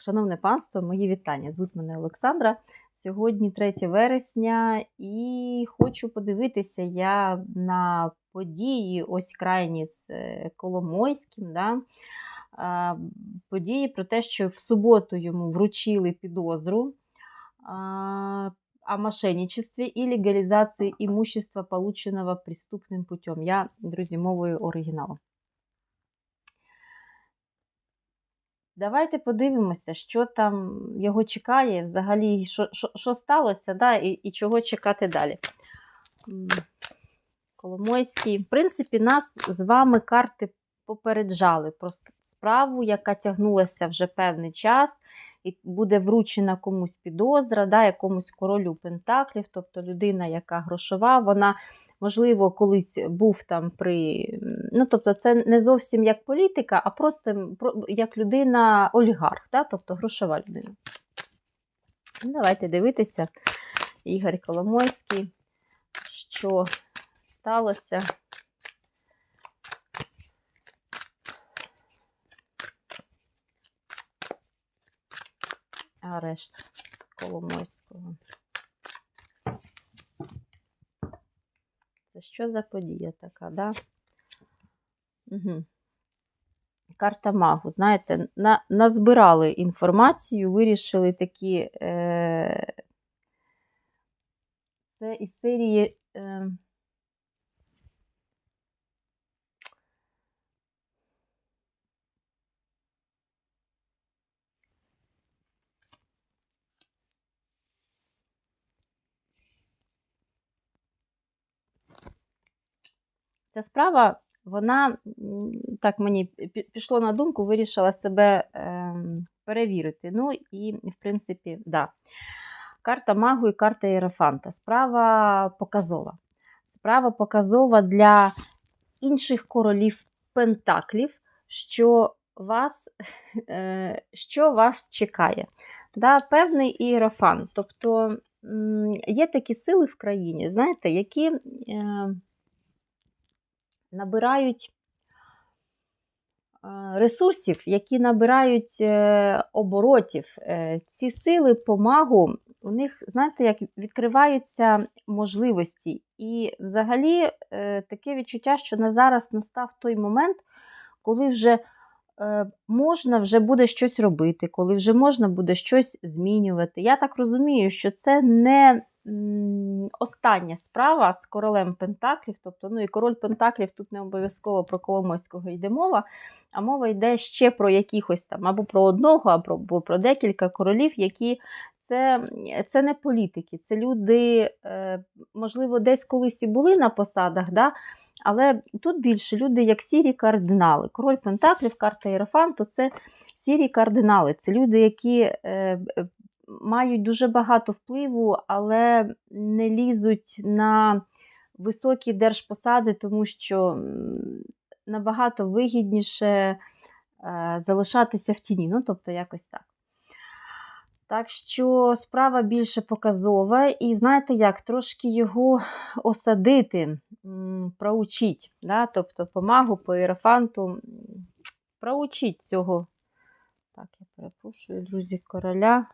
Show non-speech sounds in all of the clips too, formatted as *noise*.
Шановне панство, мої вітання. Звуть мене Олександра. Сьогодні 3 вересня, і хочу подивитися я на події, ось крайні з е, Коломойським. Да? Події про те, що в суботу йому вручили підозру о мошенничестве і легалізації имущества, полученого преступним путем. Я, друзі, мовою оригіналу. Давайте подивимося, що там його чекає, взагалі, що що, що сталося, да, і і чого чекати далі. Коломойський. В принципі, нас з вами карти попереджали про справу, яка тягнулася вже певний час, і буде вручена комусь підозра, да, якомусь королю Пентаклів, тобто людина, яка грошова, вона можливо, колись був там при. Ну, тобто, це не зовсім як політика, а просто як людина олігарх, да? тобто грошова людина. Ну, давайте дивитися, Ігор Коломойський, що сталося. Арешт Коломойського. Це що за подія така, да? Угу. Карта магу. Знаєте, на, назбирали інформацію, вирішили такі. Е, Це із серії. Е, Ця справа, вона так мені пішло на думку, вирішила себе е, перевірити. Ну і, в принципі, да. Карта Магу і карта Єрофанта. Справа показова. Справа показова для інших королів Пентаклів, що вас *laughs* е, що вас чекає. Да, Певний іерофант. Тобто є такі сили в країні, знаєте, які. Е, набирають ресурсів, які набирають е, оборотів. Е, ці сили помагу, у них, знаєте, як відкриваються можливості. І взагалі е, таке відчуття, що на зараз настав той момент, коли вже можна вже буде щось робити, коли вже можна буде щось змінювати. Я так розумію, що це не остання справа з королем Пентаклів, тобто, ну і король Пентаклів тут не обов'язково про Коломойського йде мова, а мова йде ще про якихось там, або про одного, або про декілька королів, які це це не політики, це люди, е, можливо, десь колись і були на посадах, да? але тут більше люди, як сірі кардинали. Король Пентаклів, карта Єрофанту це сірі кардинали, це люди, які е, мають дуже багато впливу, але не лізуть на високі держпосади, тому що набагато вигідніше е, залишатися в тіні. Ну, тобто, якось так. Так що справа більше показова, і знаєте як, трошки його осадити, проучить. Да? Тобто помагу по іерофанту проучить цього. Так, я перепрошую, друзі, короля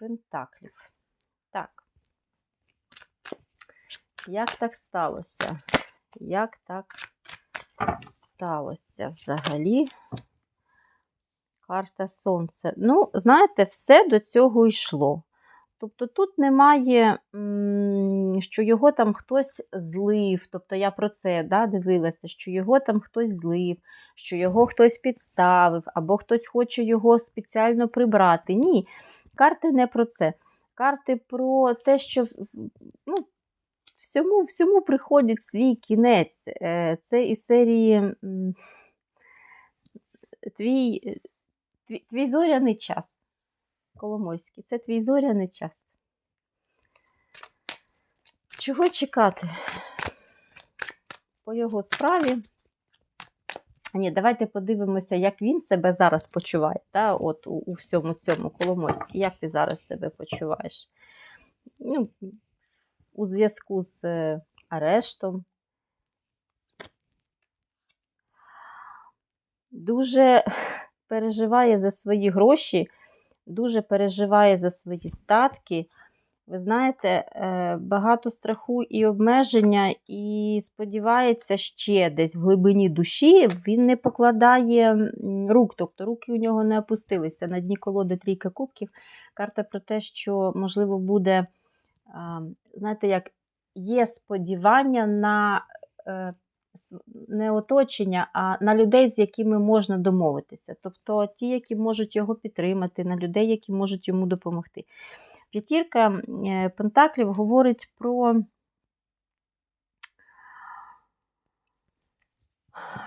Пентаклів. Так. Як так сталося? Як так сталося взагалі? Карта Сонця. Ну, знаєте, все до цього йшло. Тобто тут немає, що його там хтось злив. Тобто я про це да, дивилася, що його там хтось злив, що його хтось підставив, або хтось хоче його спеціально прибрати. Ні, карти не про це. Карти про те, що ну, всьому всьому приходить свій кінець. Е, це із серії твій, твій, твій зоряний час. Коломойський, це твій зоряний час. Чого чекати по його справі? Ні, давайте подивимося, як він себе зараз почуває. Та? От У, у всьому цьому Коломойській. Як ти зараз себе почуваєш? Ну, У зв'язку з е, арештом. Дуже переживає за свої гроші, дуже переживає за свої статки. Ви знаєте, е, багато страху і обмеження, і сподівається, ще десь в глибині душі він не покладає рук, тобто руки у нього не опустилися. На дні колоди трійка кубків. Карта про те, що, можливо, буде, знаєте, як є сподівання на е, не оточення, а на людей, з якими можна домовитися. Тобто ті, які можуть його підтримати, на людей, які можуть йому допомогти. П'ятірка е, Пентаклів говорить про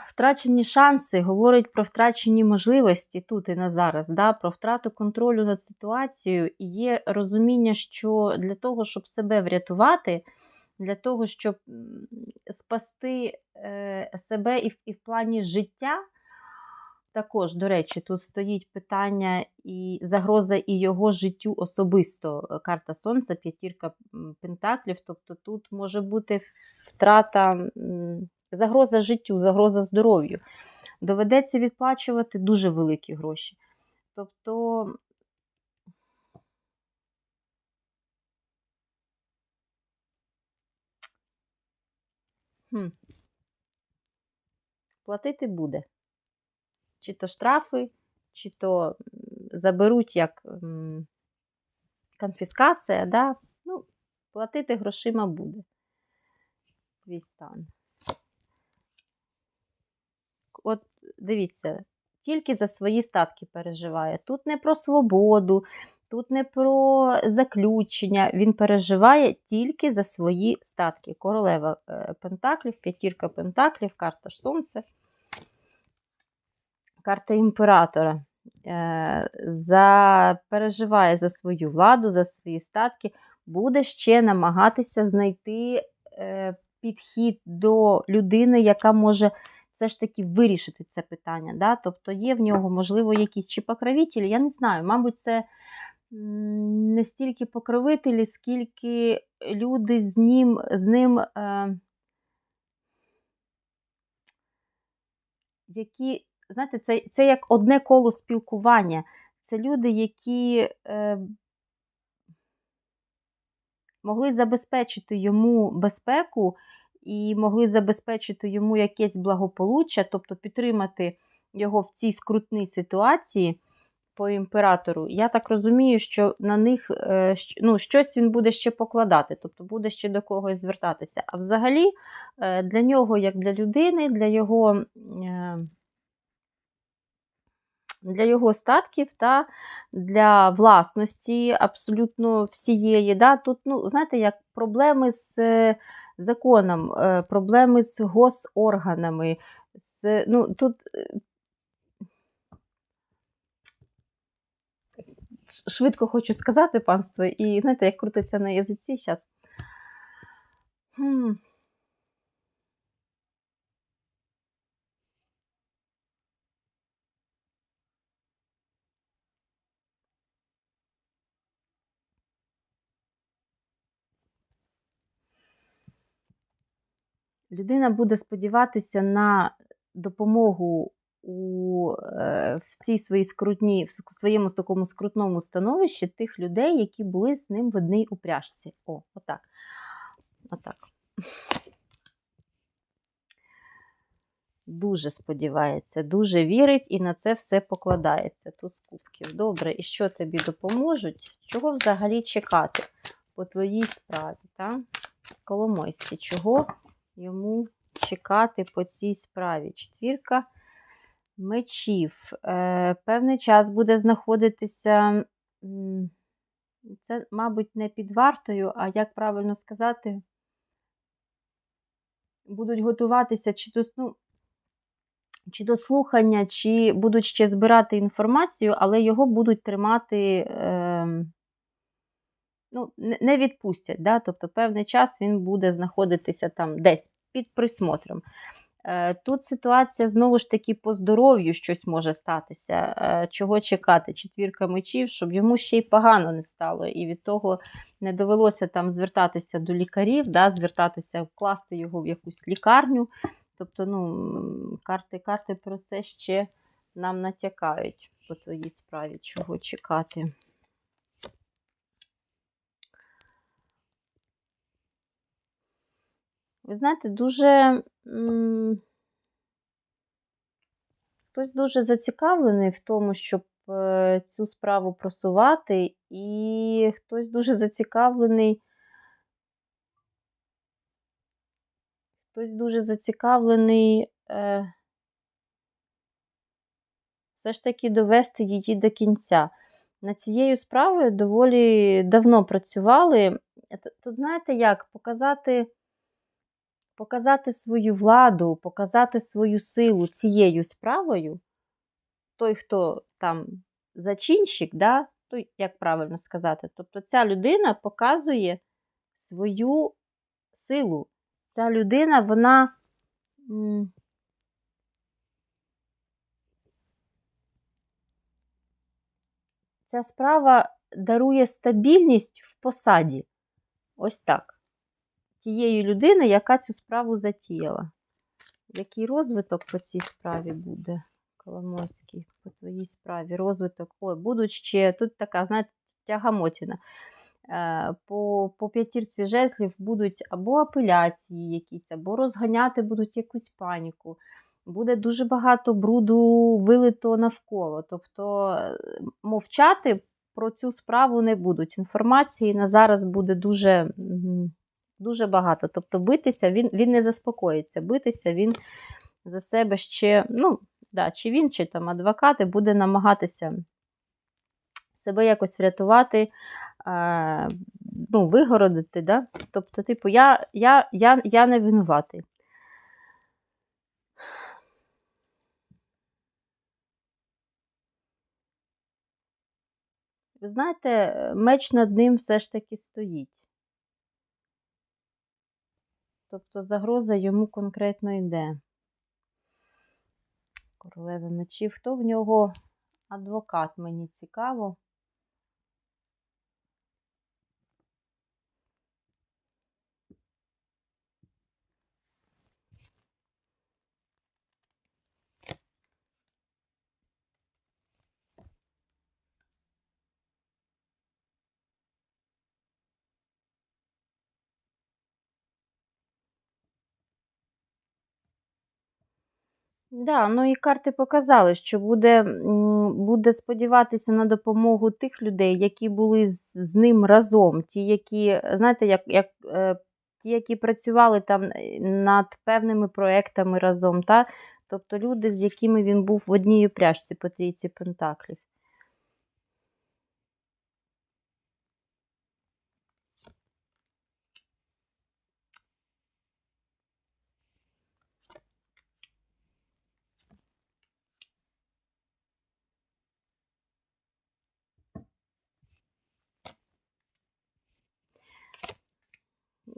втрачені шанси, говорить про втрачені можливості тут і на зараз, да, про втрату контролю над ситуацією. І є розуміння, що для того, щоб себе врятувати, для того, щоб спасти е, себе і в, і в плані життя. Також, до речі, тут стоїть питання і загроза і його життю особисто. Е, Карта Сонця, п'ятірка пентаклів. Тобто тут може бути втрата, загроза життю, загроза здоров'ю. Доведеться відплачувати дуже великі гроші. Тобто. Хм. Платити буде чи то штрафи, чи то заберуть як конфіскація, да? ну, платити грошима буде. Твій стан. От дивіться, тільки за свої статки переживає. Тут не про свободу, тут не про заключення. Він переживає тільки за свої статки. Королева е, Пентаклів, п'ятірка Пентаклів, карта ж Сонце карта імператора. Е, За, переживає за свою владу, за свої статки, буде ще намагатися знайти е, підхід до людини, яка може все ж таки вирішити це питання. Да? Тобто є в нього, можливо, якісь чи покровителі, я не знаю, мабуть, це не стільки покровителі, скільки люди з ним, з ним е, які знаєте, це, це як одне коло спілкування. Це люди, які е, могли забезпечити йому безпеку і могли забезпечити йому якесь благополуччя, тобто підтримати його в цій скрутній ситуації по імператору. Я так розумію, що на них е, ну, щось він буде ще покладати, тобто буде ще до когось звертатися. А взагалі е, для нього, як для людини, для його. Е, для його статків та для власності абсолютно всієї. Да? Тут, ну, знаєте, як проблеми з е, законом, е, проблеми з госорганами. З, ну, тут е, швидко хочу сказати, панство, і знаєте, як крутиться на язиці зараз. Людина буде сподіватися на допомогу у, е, в цій своїй скрутній, в своєму такому скрутному становищі тих людей, які були з ним в одній упряжці. О, отак. Отак. Дуже сподівається, дуже вірить і на це все покладається. Туз кубків. Добре, і що тобі допоможуть? Чого взагалі чекати по твоїй справі? Та? Коломойський, чого йому чекати по цій справі? Четвірка мечів. Е, певний час буде знаходитися. Це, мабуть, не під вартою, а як правильно сказати, будуть готуватися чи до, ну, чи до слухання, чи будуть ще збирати інформацію, але його будуть тримати, е, ну, не відпустять. Да? Тобто певний час він буде знаходитися там десь під присмотром. Е, Тут ситуація знову ж таки по здоров'ю щось може статися. Е, Чого чекати? Четвірка мечів, щоб йому ще й погано не стало, і від того не довелося там звертатися до лікарів, да, звертатися, вкласти його в якусь лікарню. Тобто, ну, карти, карти про це ще нам натякають по твоїй справі, чого чекати. Ви знаєте, дуже хтось дуже зацікавлений в тому, щоб е, цю справу просувати, і хтось дуже зацікавлений. Хтось дуже зацікавлений е, все ж таки довести її до кінця. Над цією справою доволі давно працювали. Тут знаєте як? Показати, показати свою владу, показати свою силу цією справою. Той, хто там зачинщик, да? той, як правильно сказати, тобто ця людина показує свою силу. Ця людина, вона. Ця справа дарує стабільність в посаді. Ось так. Тієї людини, яка цю справу затіяла. Який розвиток по цій справі буде, Коломойський, по твоїй справі? Розвиток. Ой, будуть ще. Тут така, знаєте, тягамотіна. Е, По, по п'ятірці жезлів будуть або апеляції якісь, або розганяти будуть якусь паніку. Буде дуже багато бруду вилито навколо. Тобто е, мовчати про цю справу не будуть. Інформації на зараз буде дуже, дуже багато. Тобто битися він, він не заспокоїться. Битися він за себе ще, ну, да, чи він, чи там адвокати буде намагатися себе якось врятувати, е, ну, вигородити. Да? Тобто, типу, я, я, я, я не винуватий. Ви знаєте, меч над ним все ж таки стоїть. Тобто загроза йому конкретно йде. Королева мечів. Хто в нього адвокат, мені цікаво. Да, ну і карти показали, що буде, буде сподіватися на допомогу тих людей, які були з, з ним разом. Ті, які, знаєте, як, як, е, ті, які працювали там е, над певними проектами разом. Та? Тобто люди, з якими він був в одній упряжці по трійці Пентаклів.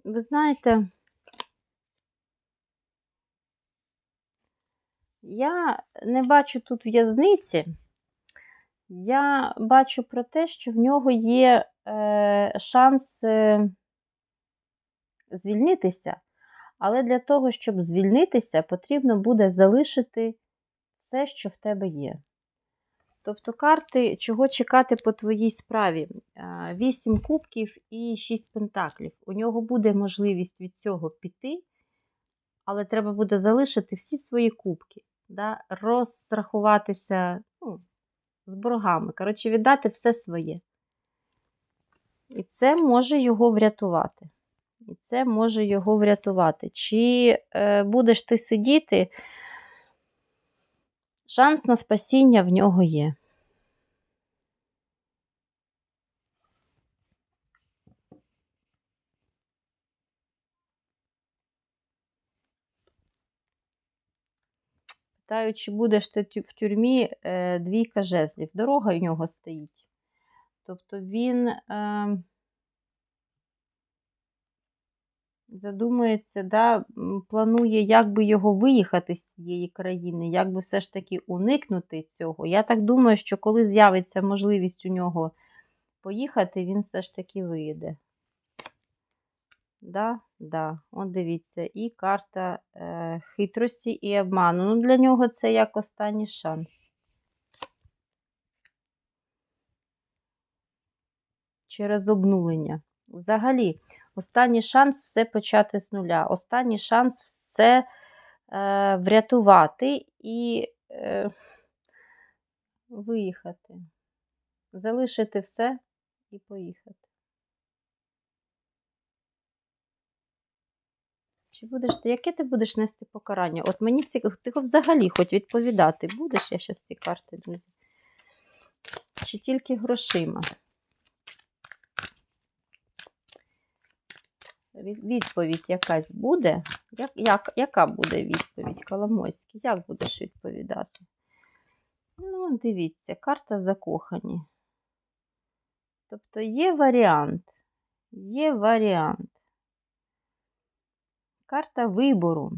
Ви знаєте, я не бачу тут в'язниці. Я бачу про те, що в нього є е, шанс е, звільнитися. Але для того, щоб звільнитися, потрібно буде залишити все, що в тебе є. Тобто карти, чого чекати по твоїй справі? Вісім кубків і шість пентаклів. У нього буде можливість від цього піти, але треба буде залишити всі свої кубки, да? розрахуватися ну, з боргами. Коротше, віддати все своє. І це може його врятувати. І це може його врятувати. Чи е, будеш ти сидіти? Шанс на спасіння в нього є. Питаю, чи будеш ти в тюрмі е, двійка жезлів. Дорога в нього стоїть. Тобто він е, задумується, да, планує, як би його виїхати з цієї країни, як би все ж таки уникнути цього. Я так думаю, що коли з'явиться можливість у нього поїхати, він все ж таки виїде. Да, да, От дивіться, і карта е, хитрості і обману. Ну, Для нього це як останній шанс. Через обнулення. Взагалі, останній шанс все почати з нуля. Останній шанс все е, врятувати і е, виїхати. Залишити все і поїхати. Чи будеш ти, яке ти будеш нести покарання? От мені цікаво, ти взагалі хоч відповідати будеш я зараз ці карти, друзі? Чи тільки грошима? Від- Відповідь якась буде? Як, як, яка буде відповідь, Коломойський? Як будеш відповідати? Ну, дивіться, карта закохані. Тобто є варіант. Є варіант. Карта вибору.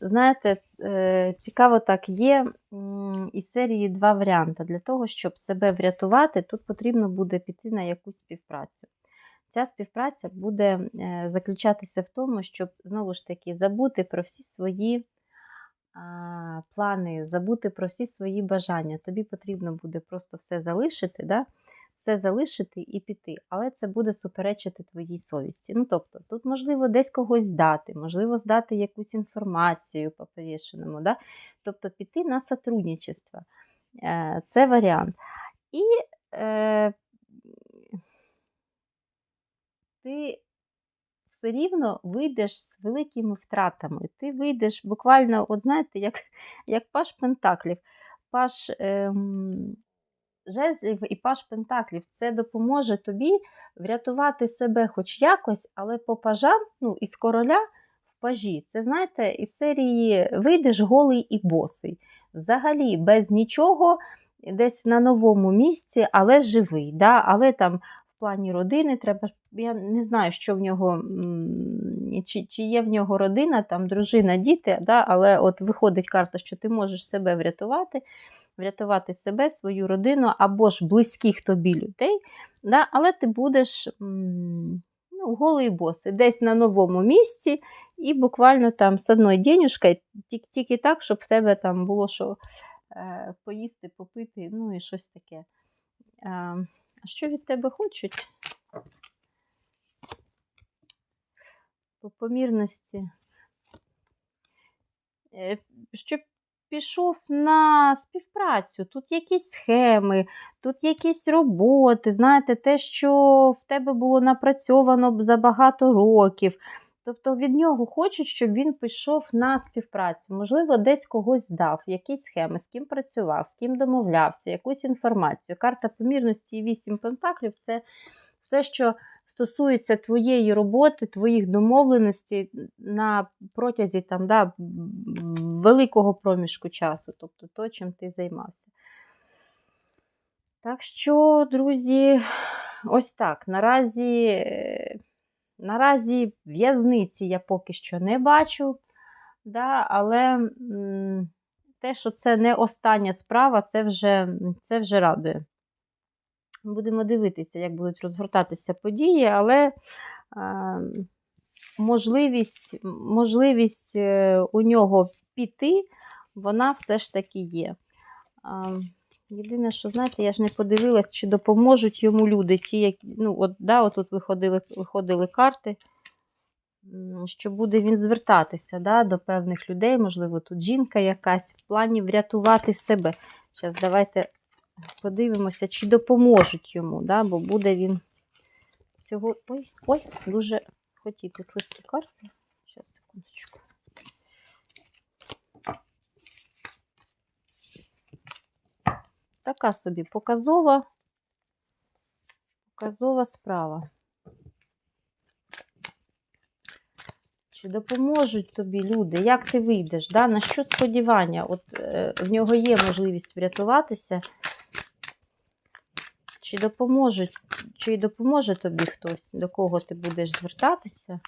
Знаєте, е, цікаво так, є із серії два варіанти. Для того, щоб себе врятувати, тут потрібно буде піти на якусь співпрацю. Ця співпраця буде е, заключатися в тому, щоб знову ж таки забути про всі свої плани, забути про всі свої бажання. Тобі потрібно буде просто все залишити, да? Все залишити і піти. Але це буде суперечити твоїй совісті. Ну, тобто, тут можливо десь когось здати, можливо, здати якусь інформацію по повішеному. Да? Тобто піти на сотрудничество. Е, Це варіант. І е, ти все рівно вийдеш з великими втратами. Ти вийдеш буквально, от знаєте, як, як паш Пентаклів. Паш ем, жезлів і паш Пентаклів. Це допоможе тобі врятувати себе хоч якось, але по пажам, ну, із короля в пажі. Це, знаєте, із серії вийдеш голий і босий. Взагалі, без нічого, десь на новому місці, але живий. Да? Але там в плані родини треба. Я не знаю, що в нього, чи, чи є в нього родина, там дружина, діти, да? але от виходить карта, що ти можеш себе врятувати, врятувати себе, свою родину або ж близьких тобі людей, да? але ти будеш ну, голий босий, десь на новому місці, і буквально там з одною денюшкою, тільки, так, щоб в тебе там було що е, поїсти, попити, ну і щось таке. А а що від тебе хочуть? По помірності. Е, Щоб пішов на співпрацю. Тут якісь схеми, тут якісь роботи, знаєте, те, що в тебе було напрацьовано за багато років. Тобто від нього хочуть, щоб він пішов на співпрацю. Можливо, десь когось здав, якісь схеми, з ким працював, з ким домовлявся, якусь інформацію. Карта помірності і вісім пентаклів це все, що стосується твоєї роботи, твоїх домовленостей на протязі там, да, великого проміжку часу, тобто то, чим ти займався. Так що, друзі, ось так. Наразі. е, Наразі в'язниці я поки що не бачу, да, але те, що це не остання справа, це вже, це вже радує. Будемо дивитися, як будуть розгортатися події, але е, можливість, можливість е, у нього піти, вона все ж таки є. Єдине, що, знаєте, я ж не подивилась, чи допоможуть йому люди, ті, які, ну, от, да, отут виходили, виходили карти, що буде він звертатися да, до певних людей, можливо, тут жінка якась, в плані врятувати себе. Зараз давайте подивимося, чи допоможуть йому, да, бо буде він цього. Ой, ой, дуже хотіти слизькі карти. Зараз, секундочку. Така собі показова, показова справа. Чи допоможуть тобі люди? Як ти вийдеш? Да? На що сподівання? От е, в нього є можливість врятуватися. Чи допоможе, чи допоможе тобі хтось, до кого ти будеш звертатися?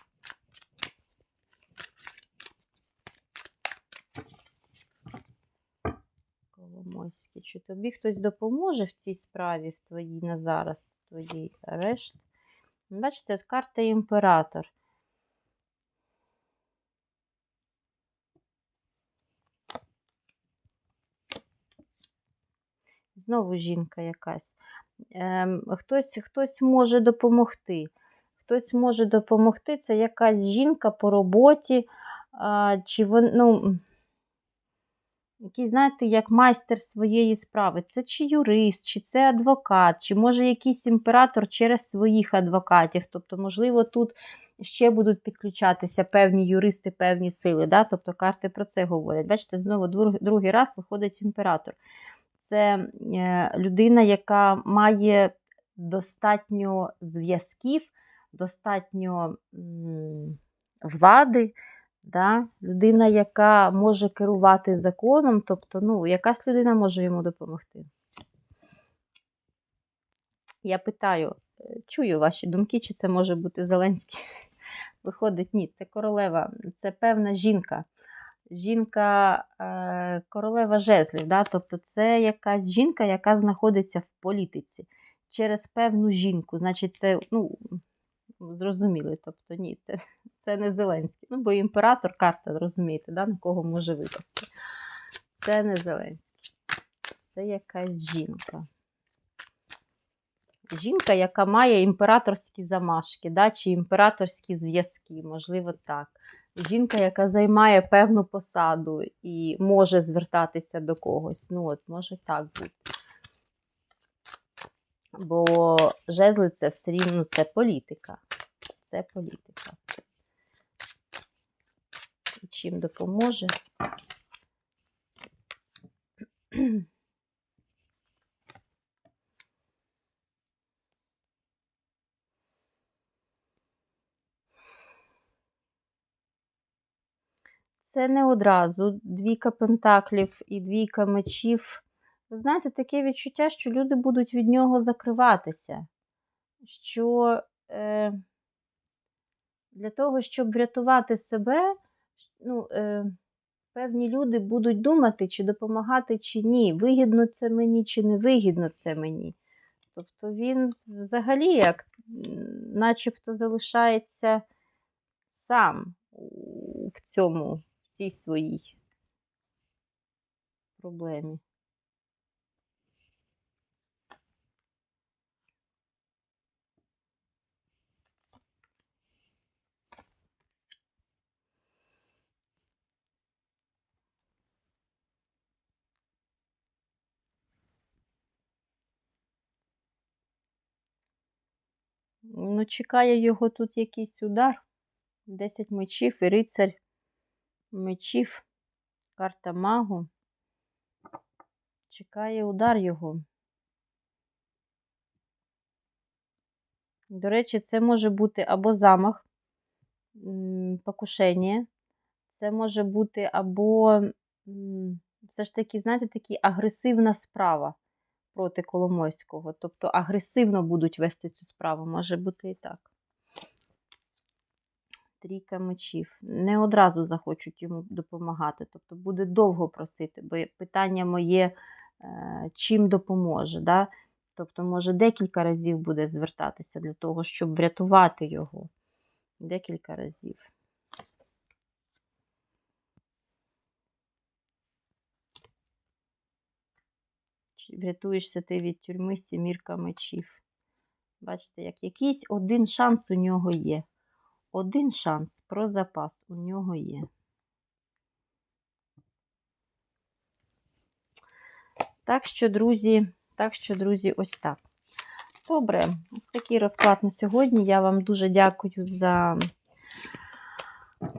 Коломойські, чи тобі хтось допоможе в цій справі, в твоїй на зараз, в твоїй арешт? Бачите, от карта імператор. Знову жінка якась. Ем, хтось, хтось може допомогти. Хтось може допомогти. Це якась жінка по роботі, чи вон, ну, який, знаєте, як майстер своєї справи. Це чи юрист, чи це адвокат, чи може якийсь імператор через своїх адвокатів. Тобто, можливо, тут ще будуть підключатися певні юристи, певні сили. Да? Тобто карти про це говорять. Бачите, знову другий раз виходить імператор. Це е, людина, яка має достатньо зв'язків, достатньо влади, да? людина, яка може керувати законом, тобто, ну, якась людина може йому допомогти. Я питаю, е, чую ваші думки, чи це може бути Зеленський? *laughs* Виходить, ні, це королева, це певна жінка. Жінка е, королева жезлів, да? тобто це якась жінка, яка знаходиться в політиці через певну жінку. Значить, це, ну, зрозуміли, тобто ні, це, це не Зеленський. Ну, бо імператор карта, розумієте, да? на кого може випасти. Це не Зеленський. Це якась жінка. Жінка, яка має імператорські замашки, да? чи імператорські зв'язки, можливо, так. Жінка, яка займає певну посаду і може звертатися до когось. Ну, от, може так бути. Бо жезли це все рівно це політика. Це політика. І чим допоможе? Це не одразу. Двійка пентаклів і двійка мечів. Ви знаєте, таке відчуття, що люди будуть від нього закриватися. Що е, для того, щоб врятувати себе, ну, е, певні люди будуть думати, чи допомагати, чи ні. Вигідно це мені, чи не вигідно це мені. Тобто він взагалі як начебто залишається сам в цьому, цій своїй проблемі. Ну, чекає його тут якийсь удар. 10 мечів і рицарь мечів. Карта магу. Чекає удар його. До речі, це може бути або замах, покушення. Це може бути або все ж таки, знаєте, такі агресивна справа проти Коломойського. Тобто агресивно будуть вести цю справу. Може бути і так. Трійка мечів. Не одразу захочуть йому допомагати. Тобто буде довго просити, бо питання моє, е, чим допоможе. Да? Тобто, може, декілька разів буде звертатися для того, щоб врятувати його. Декілька разів. Врятуєшся ти від тюрми сімірка мечів. Бачите, як якийсь один шанс у нього є. Один шанс про запас у нього є. Так що, друзі, так що, друзі, ось так. Добре, ось такий розклад на сьогодні. Я вам дуже дякую за,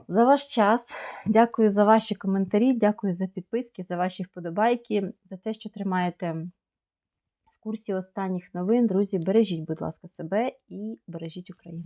за ваш час. Дякую за ваші коментарі, дякую за підписки, за ваші вподобайки, за те, що тримаєте в курсі останніх новин. Друзі, бережіть, будь ласка, себе і бережіть Україну.